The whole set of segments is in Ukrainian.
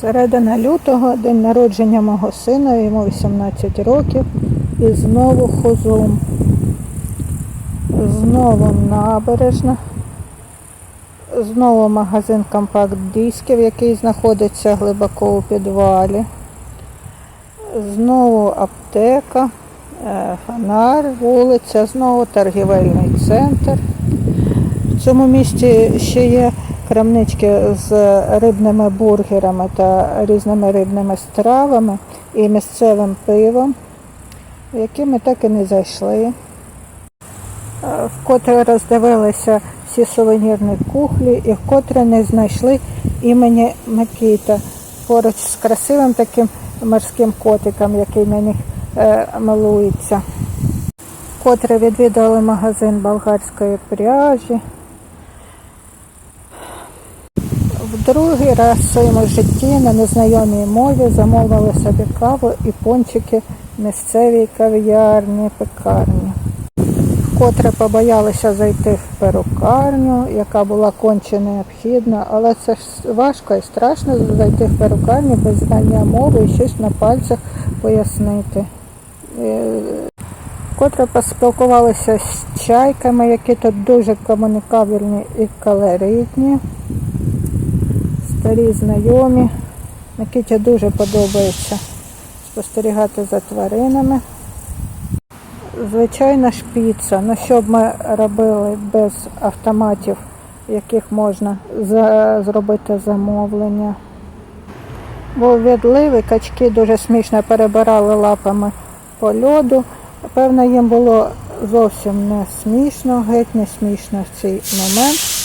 Середина лютого, день народження мого сина, йому 18 років. І знову хозум. Знову набережна. Знову магазин компакт-дисків, який знаходиться глибоко у підвалі. Знову аптека, е, фонар, вулиця, знову торгівельний центр. В цьому місті ще є крамнички з рибними бургерами та різними рибними стравами і місцевим пивом, в які ми так і не зайшли. Е, Вкотре роздивилися всі сувенірні кухлі і вкотре не знайшли імені Микита поруч з красивим таким морським котиком, який на них е, милується. Вкотре відвідали магазин болгарської пряжі. В другий раз в своєму житті на незнайомій мові замовили собі каву і пончики в місцевій кав'ярні, пекарні. Вкотре побоялися зайти в перукарню, яка була конче необхідна, але це ж важко і страшно зайти в перукарню без знання мови і щось на пальцях пояснити. Е, Вкотре поспілкувалися з чайками, які тут дуже комунікабельні і колоритні старі знайомі. Микиті дуже подобається спостерігати за тваринами. Звичайна ж піца. Ну що б ми робили без автоматів, в яких можна зробити замовлення. Був відливий, качки дуже смішно перебирали лапами по льоду. Певно, їм було зовсім не смішно, геть не смішно в цей момент.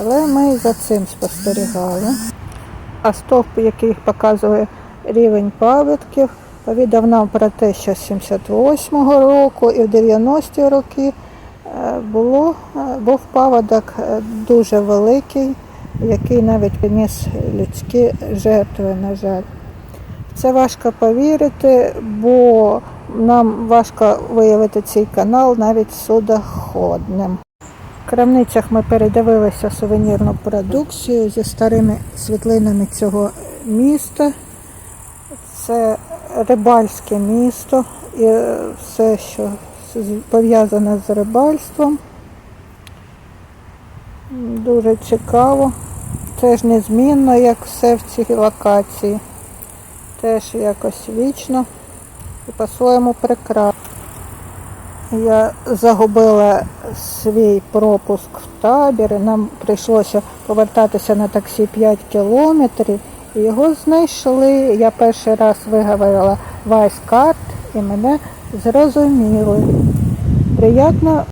Але ми за цим спостерігали. А стовп, який показує рівень паводків, повідав нам про те, що з 78-го року і в 90-ті роки е, було, е, був паводок е, дуже великий, який навіть приніс людські жертви, на жаль. Це важко повірити, бо нам важко виявити цей канал навіть судоходним. Крамницях ми передивилися сувенірну продукцію зі старими світлинами цього міста. Це рибальське місто і е, все, що пов'язане з рибальством. Дуже цікаво. Теж незмінно, як все в цій локації. Теж якось вічно і по-своєму прекрасно. Я загубила свій пропуск в табір, і нам прийшлося повертатися на таксі 5 кілометрів. Його знайшли. Я перший раз виговорила вайскарт і мене зрозуміли. Приємно